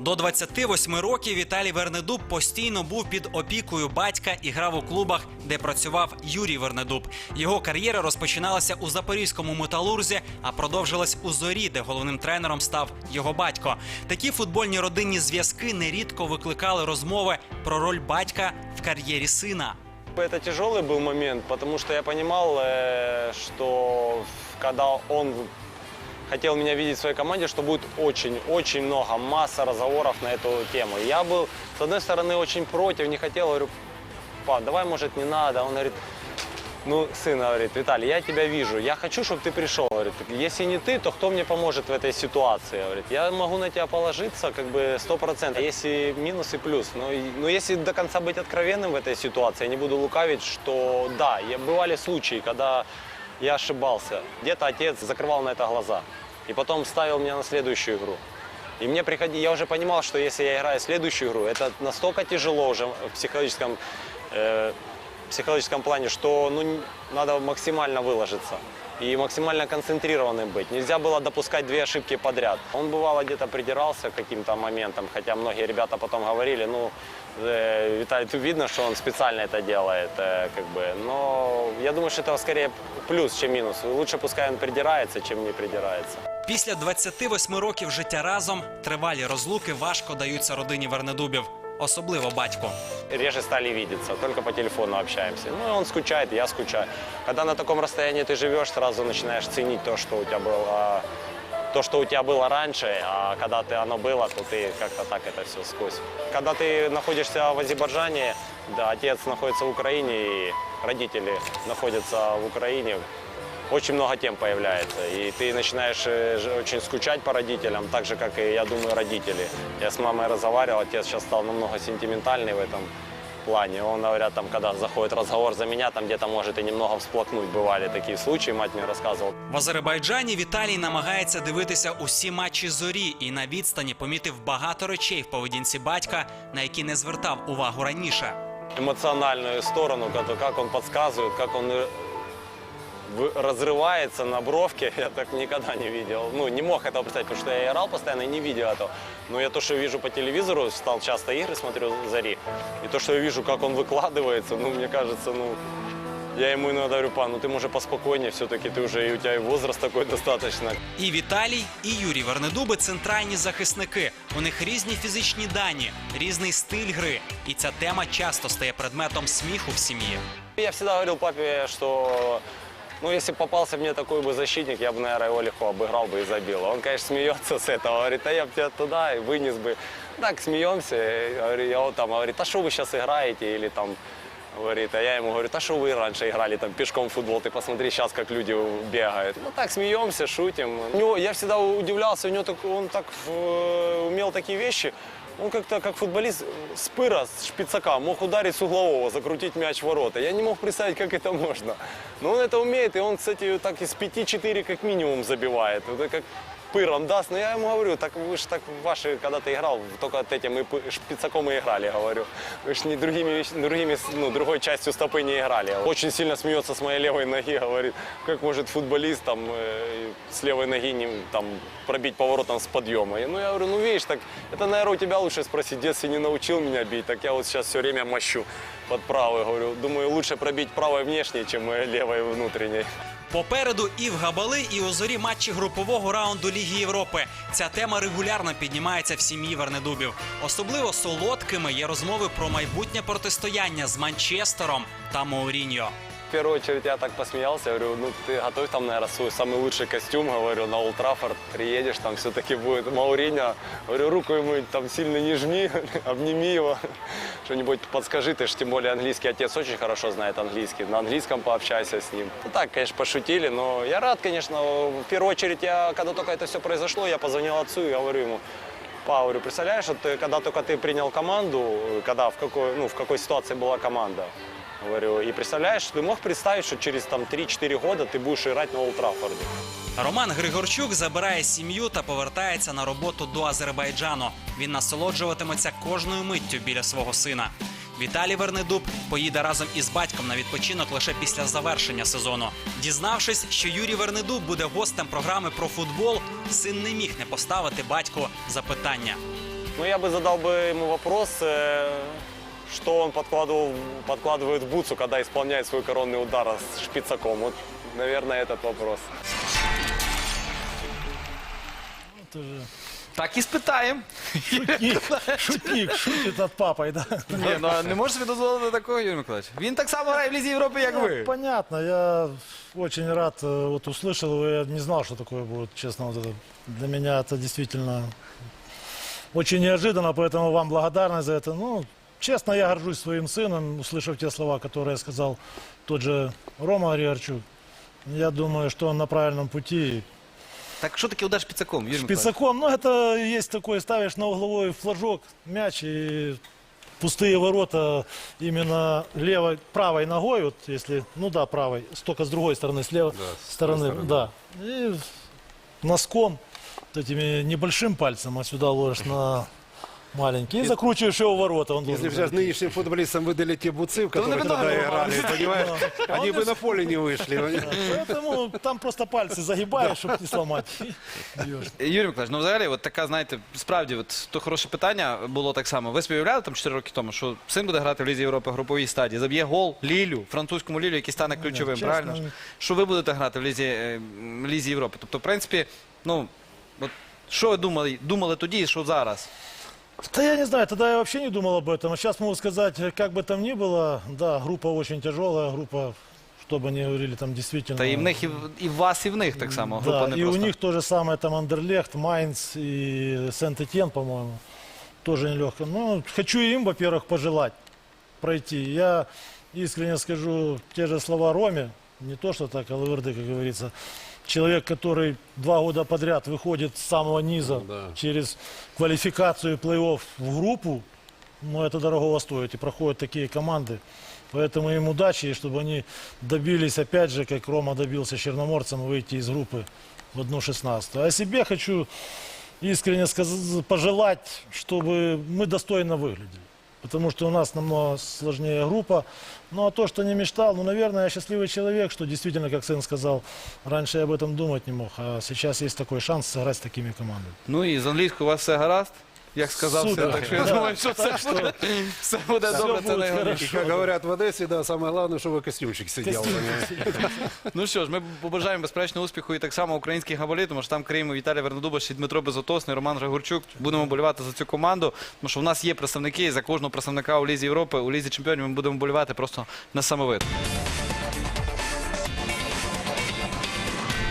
До 28 років Віталій Вернедуб постійно був під опікою батька і грав у клубах, де працював Юрій Вернедуб. Його кар'єра розпочиналася у запорізькому металурзі, а продовжилась у зорі, де головним тренером став його батько. Такі футбольні родинні зв'язки нерідко викликали розмови про роль батька в кар'єрі сина. Это тяжелый был момент, потому что я понимал, э, что когда он хотел меня видеть в своей команде, что будет очень-очень много, масса разговоров на эту тему. Я был, с одной стороны, очень против, не хотел, говорю, па, давай, может, не надо. Он говорит, ну, сын говорит, Виталий, я тебя вижу, я хочу, чтобы ты пришел. Говорит, если не ты, то кто мне поможет в этой ситуации? Говорит, я могу на тебя положиться, как бы, сто процентов. Если минус и плюс. Но, и- но если до конца быть откровенным в этой ситуации, я не буду лукавить, что да, я, бывали случаи, когда я ошибался. Где-то отец закрывал на это глаза. И потом ставил меня на следующую игру. И мне приходи, я уже понимал, что если я играю следующую игру, это настолько тяжело уже в психологическом, э, психологическом плане, что ну, н- надо максимально выложиться и максимально концентрированным быть. Нельзя было допускать две ошибки подряд. Он бывало где-то придирался к каким-то моментам, хотя многие ребята потом говорили, ну, э, Виталий, тут видно, что он специально это делает, э, как бы. Но я думаю, что это скорее плюс, чем минус. Лучше пускай он придирается, чем не придирается. Після 28 років життя разом тривалі розлуки важко даються родині Вернедубів, особливо батьку. реже стали видеться, только по телефону общаемся. Ну, и он скучает, я скучаю. Когда на таком расстоянии ты живешь, сразу начинаешь ценить то, что у тебя было, то, что у тебя было раньше, а когда ты, оно было, то ты как-то так это все сквозь. Когда ты находишься в Азербайджане, да, отец находится в Украине, и родители находятся в Украине, очень много тем появляется. И ты начинаешь э, ж- очень скучать по родителям, так же, как и, я думаю, родители. Я с мамой разговаривал, отец сейчас стал намного сентиментальный в этом плане. Он, говорят, там, когда заходит разговор за меня, там где-то может и немного всплакнуть. Бывали такие случаи, мать мне рассказывала. В Азербайджані Віталій намагається дивитися усі матчі зорі і на відстані помітив багато речей в поведінці батька, на які не звертав увагу раніше. эмоциональную сторону, как, как он подсказывает, как он э, вы- разрывается на бровке, я так никогда не видел. Ну, не мог этого представить, потому что я играл постоянно и не видел этого. Но я то, что вижу по телевизору, стал часто игры смотрю «Зари», и то, что я вижу, как он выкладывается, ну, мне кажется, ну, я ему иногда говорю, пан, ну ты, может, поспокойнее, все-таки ты уже, и у тебя и возраст такой достаточно. І Віталій, і Юрій Вернедуби центральні захисники. У них різні фізичні дані, різний стиль гри. І ця тема часто стає предметом сміху в сім'ї. Я всегда говорил папе, что ну, если попался мне такой бы защитник, я бы, наверное, его легко обыграл бы и забил. Он, конечно, смеется с этого, говорит, а я бы тебя туда и вынес бы. Так, смеемся. Я говорю, я вот там, говорит, а что вы сейчас играете? Или там, говорит, а я ему говорю, а что вы раньше играли там пешком в футбол, ты посмотри сейчас, как люди бегают. Ну так, смеемся, шутим. У него, я всегда удивлялся, у него так, он так э, умел такие вещи. Он как-то, как футболист с пыра, с шпицака, мог ударить с углового, закрутить мяч в ворота. Я не мог представить, как это можно. Но он это умеет, и он, кстати, так из 5-4 как минимум забивает. Это как пыром даст. Но я ему говорю, так вы же так ваши, когда ты играл, только от этим и шпицаком и играли, говорю. Вы же не другими, другими, ну, другой частью стопы не играли. Очень сильно смеется с моей левой ноги, говорит, как может футболист там э, с левой ноги не, там, пробить поворотом с подъема. И, Ну, я говорю, ну, видишь, так, это, наверное, у тебя лучше спросить. В детстве не научил меня бить, так я вот сейчас все время мощу под правой. Говорю, думаю, лучше пробить правой внешней, чем левой внутренней. Попереду і в Габали, і у зорі матчі групового раунду Ліги Європи. Ця тема регулярно піднімається в сім'ї Вернедубів. Особливо солодкими є розмови про майбутнє протистояння з Манчестером та Мауріньо. В первую очередь я так посмеялся, я говорю, ну ты готовь там, наверное, свой самый лучший костюм, говорю, на Олд приедешь, там все-таки будет Мауриньо. Говорю, руку ему там сильно не жми, обними его, что-нибудь подскажи, ты же тем более английский отец очень хорошо знает английский, на английском пообщайся с ним. Ну так, конечно, пошутили, но я рад, конечно, в первую очередь я, когда только это все произошло, я позвонил отцу и говорю ему, Па, говорю, представляешь, вот ты, когда только ты принял команду, когда в какой, ну, в какой ситуации была команда, говорю, и представляешь, ты мог представить, что через там 3-4 года ты будешь играть на Олд Траффорде? Роман Григорчук забирає сім'ю та повертається на роботу до Азербайджану. Він насолоджуватиметься кожною миттю біля свого сина. Віталій Вернедуб поїде разом із батьком на відпочинок лише після завершення сезону. Дізнавшись, що Юрій Вернедуб буде гостем програми про футбол, син не міг не поставити батьку запитання. Ну, я бы задал бы ему вопрос, э, что он подкладывал, подкладывает в бутсу, когда исполняет свой коронный удар с шпицаком. Вот, наверное, этот вопрос. Это же Так і спитаємо. шутник, шутник, шутит от папой, да. Ні, ну а не можеш собі дозволити такого, Юрій Миколаївич? Він так само грає в Лізі Європи, як Ну, ви. Понятно, я очень рад, э, вот услышал его, я не знал, что такое будет, честно, вот это. Для меня это действительно очень неожиданно, поэтому вам благодарность за это. Ну, честно, я горжусь своим сыном, услышав те слова, которые сказал тот же Рома Григорчук. Я думаю, что он на правильном пути. Так що таке удар шпицаком, Миколаївич? Шпицаком, ну это есть такой, ставишь на угловой флажок, мяч и пустые ворота именно левой, правой ногой, вот если, ну да, правой, столько с другой стороны, с левой стороны, да. И носком, вот этими небольшим пальцем, а сюда ложишь на маленький и закручиваешь его в ворота. Он Если должен бы сейчас залететь. нынешним футболистам выдали те буцы, в которые бы тогда тоже играли, понимаешь, А они он бы из- на поле не вышли. Поэтому там просто пальцы загибаешь, чтобы не сломать. и бьешь. Юрій Миколаївич, ну взагалі, от така, знаєте, справді, от то хороше питання було так само. Ви собі уявляли там 4 роки тому, що син буде грати в Лізі Європи в груповій стадії, заб'є гол Лілю, французькому Лілю, який стане ключовим, чесно, правильно? ж? Що ви будете грати в Лізі, е, м, Лізі Європи? Тобто, в принципі, ну, от, що ви думали, думали тоді і що зараз? Да я не знаю, тогда я вообще не думал об этом. А сейчас могу сказать, как бы там ни было, да, группа очень тяжелая, группа, что бы ни говорили, там действительно... Та і в них, і в, і в вас, і в них так само. Група Да, не и у проста. них то же самое, там Андерлехт, Майнц и Сент-Этьен, по-моему, тоже нелегко. Ну, хочу им, во-первых, пожелать пройти. Я искренне скажу те же слова Роме, не то, что так, Алаверды, как говорится, человек, который два года подряд выходит с самого низа Да. через квалификацию и плей-офф в группу, ну, это дорогого стоит, и проходят такие команды. Поэтому им удачи, и чтобы они добились, опять же, как Рома добился Черноморцем, выйти из группы в одну шестнадцатую. А себе хочу искренне сказ- пожелать, чтобы мы достойно выглядели. Потому что у нас намного сложнее группа. Ну а то, что не мечтал, ну, наверное, я счастливый человек, что действительно, как сын сказал, раньше я об этом думать не мог. А сейчас есть такой шанс сыграть с такими командами. Ну і з англійською у вас все гаразд, Як сказав син. Так що я думаю, що це буде, все буде добре, це буде найголовніше. Как говорят в Одессе, да, самое главное, чтобы костюмчик сидел. Ну що ж, ми побажаємо безперечно успіху і так само українських габолі, тому що там крім Віталія Вернодуба, і Дмитро Безотосний, Роман Григорчук. Будемо болювати за цю команду, тому що в нас є представники, і за кожного представника у Лізі Європи, у Лізі Чемпіонів ми будемо болювати просто на самовид.